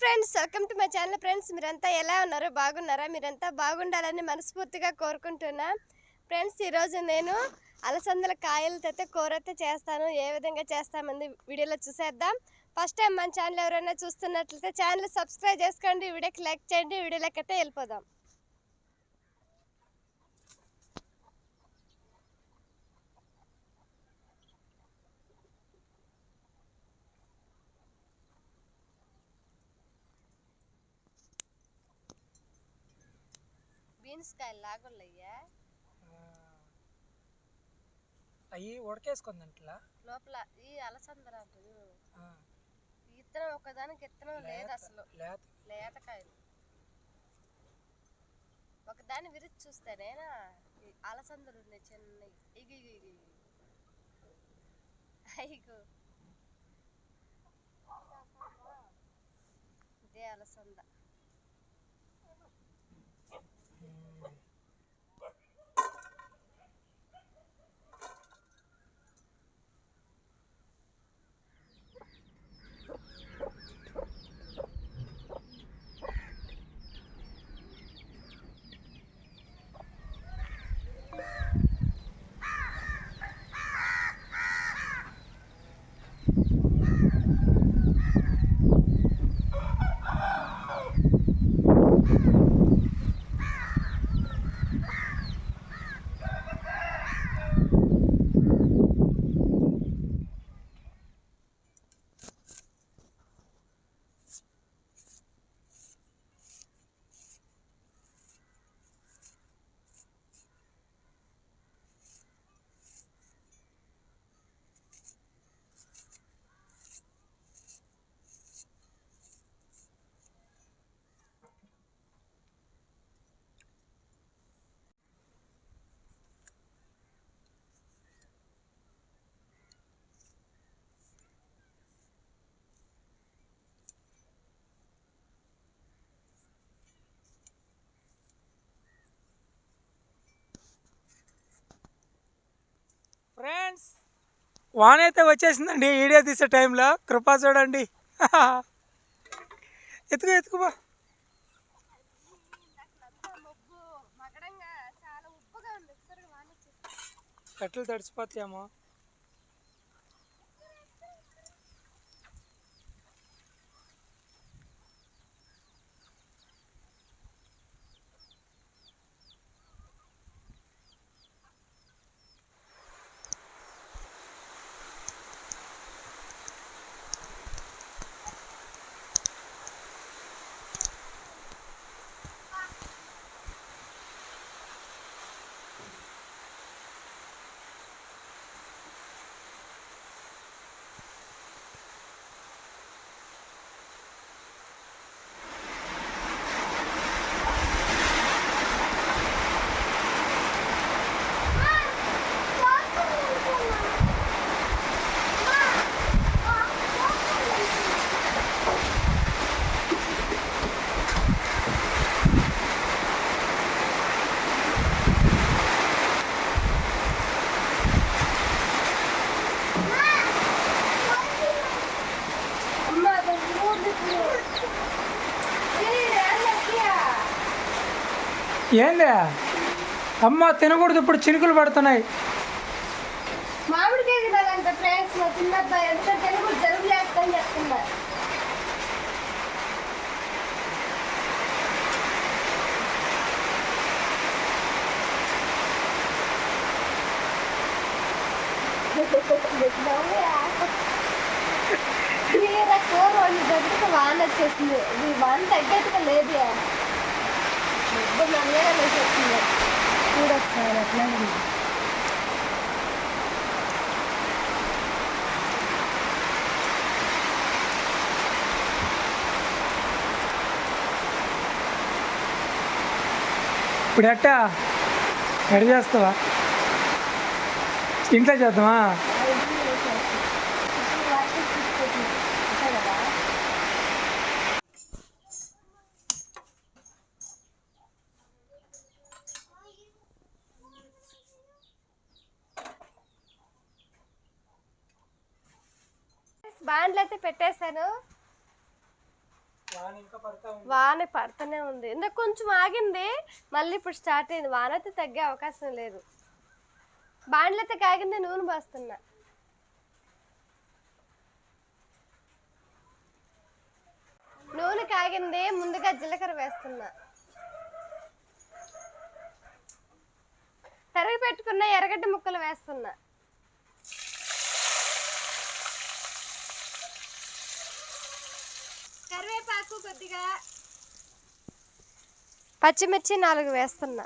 Friends welcome to my channel friends. మీరంతా ఎలా ఉన్నారు? బాగున్నారా? మీరంతా బాగుండాలని మనస్ఫూర్తిగా కోరుకుంటున్నా. ఫ్రెండ్స్ ఈరోజు నేను అలసందల కాయలతో అయితే కూర అయితే చేస్తాను. ఏ విధంగా చేస్తామని వీడియోలో చూసేద్దాం. ఫస్ట్ టైం మన ఛానల్ ఎవరైనా చూస్తున్నట్లయితే ఛానల్ సబ్స్క్రైబ్ చేసుకోండి. వీడియోకి లైక్ చేయండి. వీడియోలోకి అయితే వెళ్ళిపోదాం. బీన్స్ కాయలు లాగున్నాయ్యా అవి ఉడకేసుకుందంటలా? లోపల ఈ అలసందర ఇత్తనం ఒకదానికి ఇత్తనం లేదు అసలు. లేత. లేతకాయలు ఒకదాన్ని విరిచి చూస్తేనేనా అలసందలు ఉన్నాయి ఇగి ఇగి ఇగి. అయ్యో. ఇదే అలసంద. ఫ్రెండ్స్ వాన అయితే వచ్చేసిందండి వీడియో తీసే టైంలో. కృపా చూడండి. ఎత్తుకో ఎత్తుకోబా మబ్బు మగడంగా చాలా ఉప్పుగా ఉంది ఒకసారి వాన వచ్చేసి కట్టెలు తడిచిపోతాయేమో అమ్మ అది మూడు ఇప్పుడు ఏంది? అమ్మ తినకూడదు ఇప్పుడు చినుకులు పడుతున్నాయి. మామిడికాయ తినాలంట ఫ్రెండ్స్ మా చిన్న అబ్బాయి ఎందుకంటే తెలుగు జరుగు చేస్తాను చెప్తున్నా తీరా కూర వండేటప్పటికి వాన వచ్చేసింది ఇది వాన తగ్గట్టుగా లేదు అట్లా ఉంది ఇప్పుడు ఎట్టా ఎడ చేస్తావా ఇంట్లో చేద్దామా బాండ్లు అయితే పెట్టేశాను. వాన ఇంకా పడుతూనే ఉంది. ఇందాక కొంచెం ఆగింది మళ్ళీ ఇప్పుడు స్టార్ట్ అయింది. వాన అయితే తగ్గే అవకాశం లేదు. బాండ్లు అయితే కాగింది నూనె పోస్తున్నా. నూనె కాగింది ముందుగా జీలకర్ర వేస్తున్నా. తరిగి పెట్టుకున్న ఎర్రగడ్డ ముక్కలు వేస్తున్నా. కరివేపాకు కొద్దిగా పచ్చిమిర్చి నాలుగు వేస్తున్నా.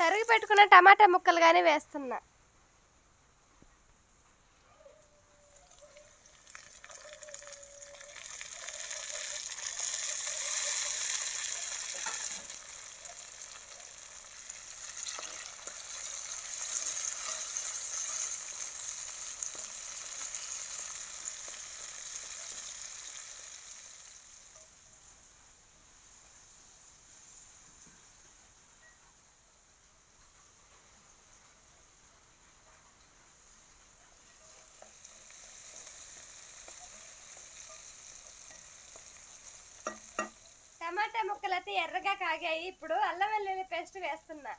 తరిగి పెట్టుకున్న టమాటా ముక్కలు కానీ వేస్తున్నా. టమాటా ముక్కలు అయితే ఎర్రగా కాగాయి. ఇప్పుడు అల్లం వెల్లుల్లి పేస్ట్ వేస్తున్నా.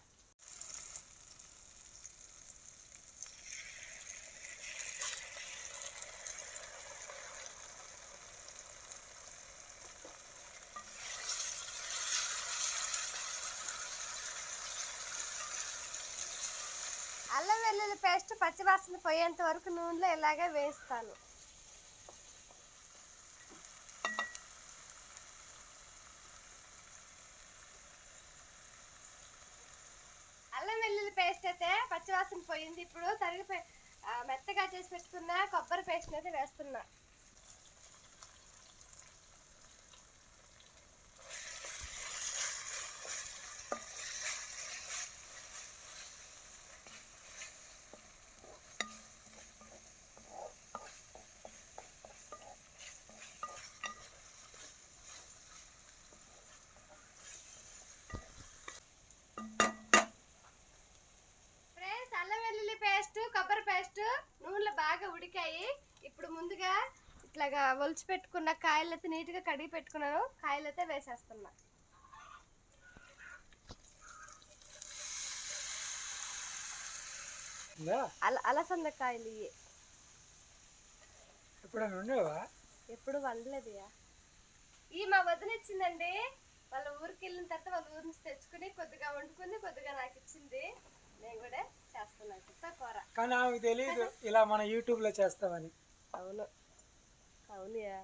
అల్లం వెల్లుల్లి పేస్ట్ పచ్చివాసన పోయేంత వరకు నూనెలో ఇలాగే వేస్తాను అల్లం వెల్లుల్లి పేస్ట్ అయితే పచ్చివాసన పోయింది. ఇప్పుడు తరిగి మెత్తగా చేసి పెట్టుకున్న కొబ్బరి పేస్ట్ అయితే వేస్తున్నా ఫ్రెండ్స్ అల్లం వెల్లుల్లి పేస్ట్ కొబ్బరి పేస్ట్ నూనెలో బాగా ఉడికాయి ఇప్పుడు ముందుగా ఇట్లాగా ఒలిచి పెట్టుకున్న కాయలు అయితే నీట్గా కడిగి పెట్టుకున్నాను. కాయలు అయితే వేసేస్తున్నా అల అలసంద కాయలు ఇవి ఎప్పుడు వండలేదుయా ఈ మా వదిన ఇచ్చిందండి వాళ్ళ ఊరికి వెళ్ళిన తర్వాత వాళ్ళ ఊరి నుంచి తెచ్చుకుని కొద్దిగా వండుకుని కొద్దిగా నాకు ఇచ్చింది. నేను కూడా చేస్తున్నాను. కూర. కానీ ఆమెకు తెలియదు ఇలా మన యూట్యూబ్లో చేస్తామని. అవును. అవునుయా?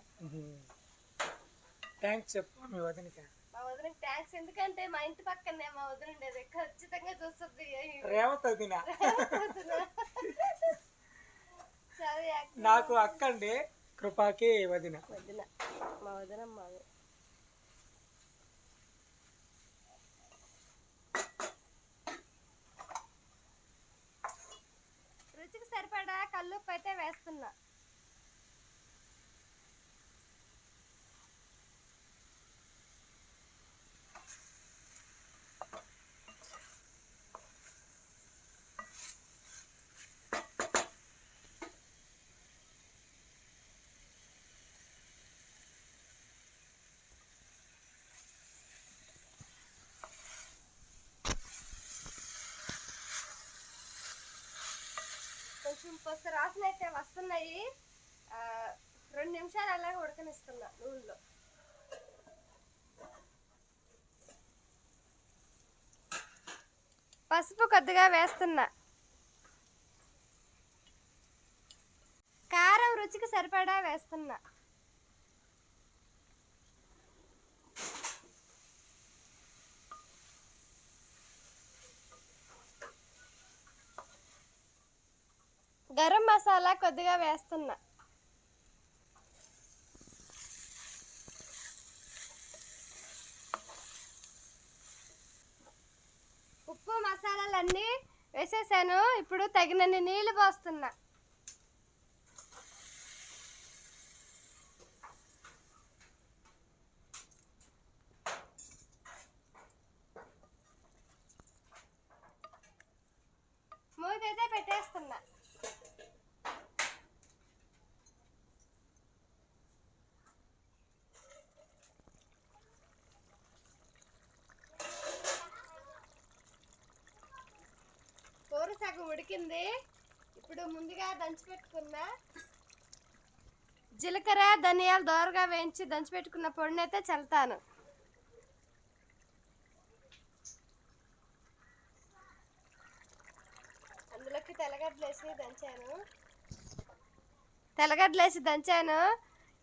థ్యాంక్స్ చెప్పు మీ వదినకి. మా వదిన ట్యాంక్స్ ఎందుకంటే మా ఇంటి పక్కనే మా వదిన ఉండేది. ఖచ్చితంగా చూస్తుంది. రేవత్ వదిన. నాకు అక్క. అండి కృపాకి వదిన. వదిన. మా వదిన మాది రుచికి సరిపడా కల్లుప్పు అయితే వేస్తున్నా కొంచెం పసు రాసులు అయితే వస్తున్నాయి. రెండు నిమిషాలు అలాగే ఉడకనిస్తున్నా నూనెలో. పసుపు కొద్దిగా వేస్తున్నా. కారం రుచికి సరిపడా వేస్తున్నా. అలా కొద్దిగా వేస్తున్నా. ఉప్పు మసాలాలన్నీ వేసేసాను. ఇప్పుడు తగినన్ని నీళ్ళు పోస్తున్నా మూత అయితే పెట్టేస్తున్నా కూర సగం ఉడికింది. ఇప్పుడు ముందుగా దంచి పెట్టుకున్న జీలకర్ర ధనియాలు దోరగా వేయించి దంచి పెట్టుకున్న పొడిని అయితే చల్లుతాను. అందులోకి తెల్లగడ్డలేసి దంచాను. తెల్లగడ్డలేసి దంచాను.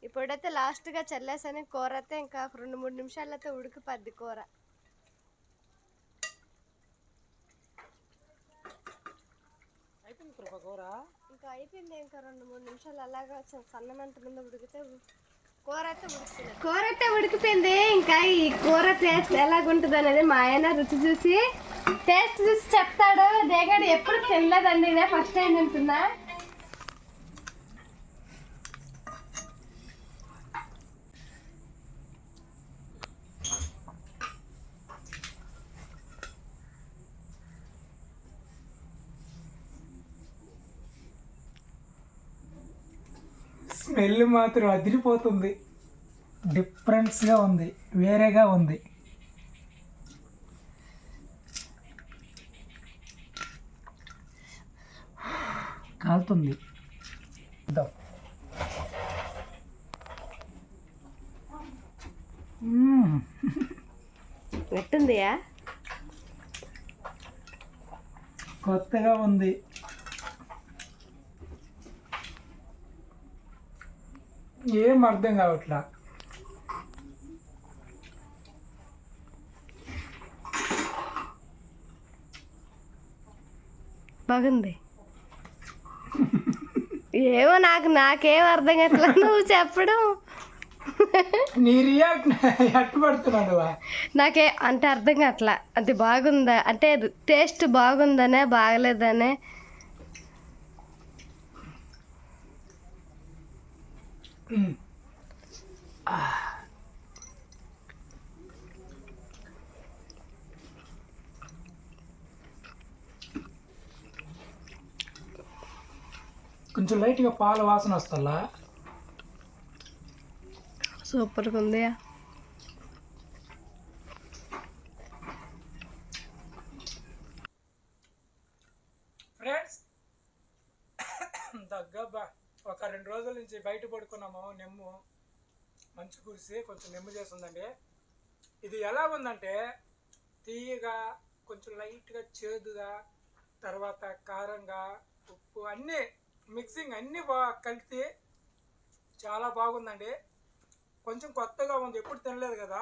ఇప్పుడైతే లాస్ట్గా చల్లేసాను. కూర అయితే ఇంకా రెండు మూడు నిమిషాలు అయితే ఉడికిపోద్ది కూర అయిపోయింది కృప కూర ఇంకా అయిపోయింది ఇంకా రెండు మూడు నిమిషాలు అలాగా స- సన్న ఉడికితే కూర అయితే ఉడికిపోయింది. కూర అయితే ఉడికిపోయింది. ఇంకా ఈ కూర టేస్ట్ ఎలాగుంటుంది అనేది మా ఆయన రుచి చూసి టేస్ట్ చూసి చెప్తాడు. దేగాడు ఎప్పుడు తినలేదండి. ఇదే ఫస్ట్ టైం తింటున్నా. స్మెల్ మాత్రం అదిరిపోతుంది. డిఫరెన్స్గా ఉంది వేరేగా ఉంది. కాలుతుంది. ఎట్టుందియా? కొత్తగా ఉంది. ఏం అర్థం కావట్లా? బాగుంది. ఏమో నాకు నాకేం అర్థం కావట్లా నువ్వు చెప్పడం. నీ రియాక్ట్ నాకే అంటే అర్థం కావట్లా. అది బాగుందా? అంటే టేస్ట్ బాగుందనే బాగలేదనే కొంచెం లైట్గా పాల వాసన వస్తల్లా సూపర్గా ఉంది ఫ్రెండ్స్ దగ్గబ్బా ఒక రెండు రోజుల నుంచి బయట పడుకున్నాము నెమ్ము. మంచు కురిసి కొంచెం నెమ్ము చేస్తుందండి. ఇది ఎలా ఉందంటే తీయగా కొంచెం లైట్గా చేదుగా తర్వాత కారంగా ఉప్పు అన్నీ మిక్సింగ్ అన్నీ బాగా కలిపి చాలా బాగుందండి. కొంచెం కొత్తగా ఉంది ఎప్పుడు తినలేదు కదా.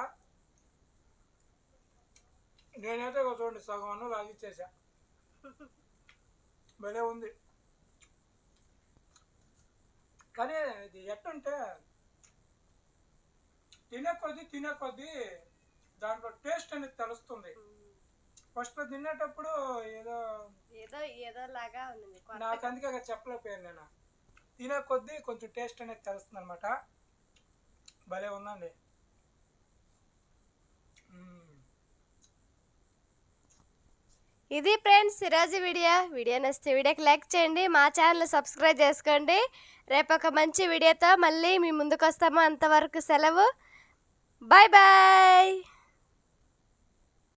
నేనైతే చూడండి సగం అన్నం లాగిచ్చేసా. భలే ఉంది. కానీ ఇది ఎట్టుంటే తినే కొద్దీ తినే కొద్దీ దాంట్లో టేస్ట్ అనేది తెలుస్తుంది. ఫస్ట్ తినేటప్పుడు ఏదో ఏదో ఏదో లాగా ఉంది నాకు అందుకే చెప్పలేకపోయాను నేను. తినే కొద్దీ కొంచెం టేస్ట్ అనేది తెలుస్తుంది అనమాట భలే ఉందండి. ఇది ఫ్రెండ్స్ ఈరోజు వీడియో. వీడియో నచ్చితే వీడియోకి లైక్ చేయండి మా ఛానల్ సబ్స్క్రైబ్ చేసుకోండి. రేపు ఒక మంచి వీడియోతో మళ్ళీ మీ ముందుకు వస్తాము అంతవరకు సెలవు. Bye bye.